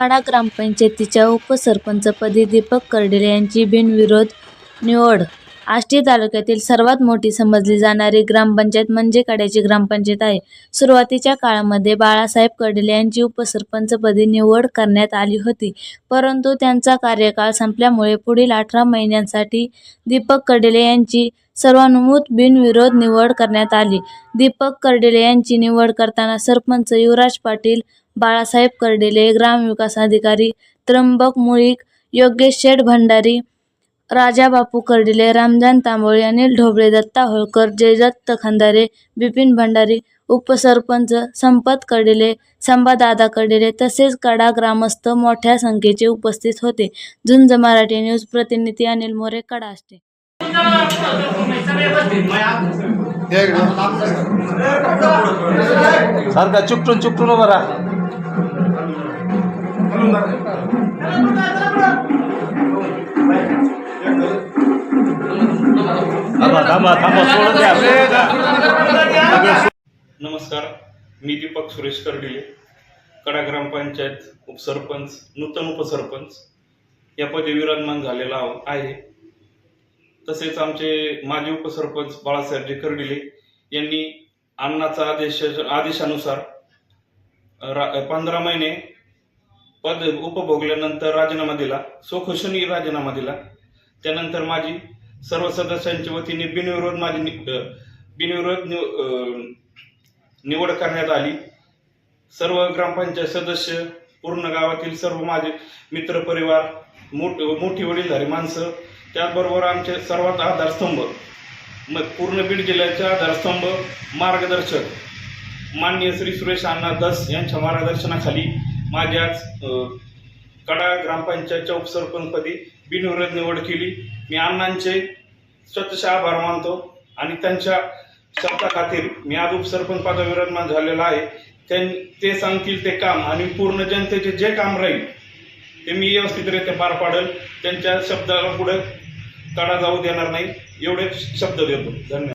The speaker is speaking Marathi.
कडा ग्रामपंचायतीच्या उपसरपंचपदी दीपक कर्डिले यांची बिनविरोध निवड आष्टी तालुक्यातील सर्वात मोठी समजली जाणारी ग्रामपंचायत म्हणजे कड्याची ग्रामपंचायत आहे. सुरुवातीच्या काळामध्ये बाळासाहेब कर्डिले यांची उपसरपंचपदी निवड करण्यात आली होती. परंतु त्यांचा कार्यकाळ संपल्यामुळे पुढील अठरा महिन्यांसाठी दीपक कर्डिले यांची सर्वानुमत बिनविरोध निवड करण्यात आली. दीपक कर्डिले यांची निवड करताना सरपंच युवराज पाटील, बाळासाहेब कर्डिले, ग्रामविकास अधिकारी त्र्यंबक मुळीक, योगेश शेठ भंडारी, राजा बापू कर्डिले, रामजान तांबोळी, अनिल ढोबळे, दत्ता होळकर, जयदत्त खंदारे, बिपिन भंडारी, उपसरपंच संपत कर्डिले, संभादादा कर्डिले तसेच कडा ग्रामस्थ मोठ्या संख्येचे उपस्थित होते. झुंज मराठी न्यूज प्रतिनिधी अनिल मोरे, कडा असते सारखा चुकटून चुकटून उभा नमस्कार मी दीपक सुरेश कर्डिले कडा ग्रामपंचायत उपसरपंच नूतन उपसरपंच. या पदी विराजमान झालेला आहे. तसेच आमचे माजी उपसरपंच बाळासाहेबजी कर्डिले यांनी अन्नाचा आदेश आदेशानुसार पंधरा महिने पद उपभोगल्यानंतर राजीनामा दिला. स्वखुशीने राजीनामा दिला. त्यानंतर माझी सर्व सदस्यांच्या वतीने बिनविरोध माझी नि- बिनविरोध निव- निवड करण्यात आली. सर्व ग्रामपंचायत सदस्य पूर्ण गावातील सर्व माझे मित्रपरिवार मोठ मोठी वडीलधारी माणसं त्याचबरोबर आमचे सर्वात आधारस्तंभ मग पूर्ण बीड जिल्ह्याचे आधारस्तंभ मार्गदर्शक माननीय श्री सुरेश अण्णा दस यांच्या मार्गदर्शनाखाली माझी आज कडा ग्रामपंचायतच्या उपसरपंचपदी बिनविरोध निवड केली. मी अण्णांचे स्वतःचे आभार मानतो आणि त्यांच्या शब्दाखातीर मी आज उपसरपंच पदावर विराजमान झालेला आहे. त्यां ते सांगतील ते काम आणि पूर्ण जनतेचे जे काम राहील ते मी व्यवस्थितरित्या पार पाडेल. त्यांच्या शब्दाला पुढे कडा जाऊ देणार नाही. एवढे शब्द देतो. धन्यवाद.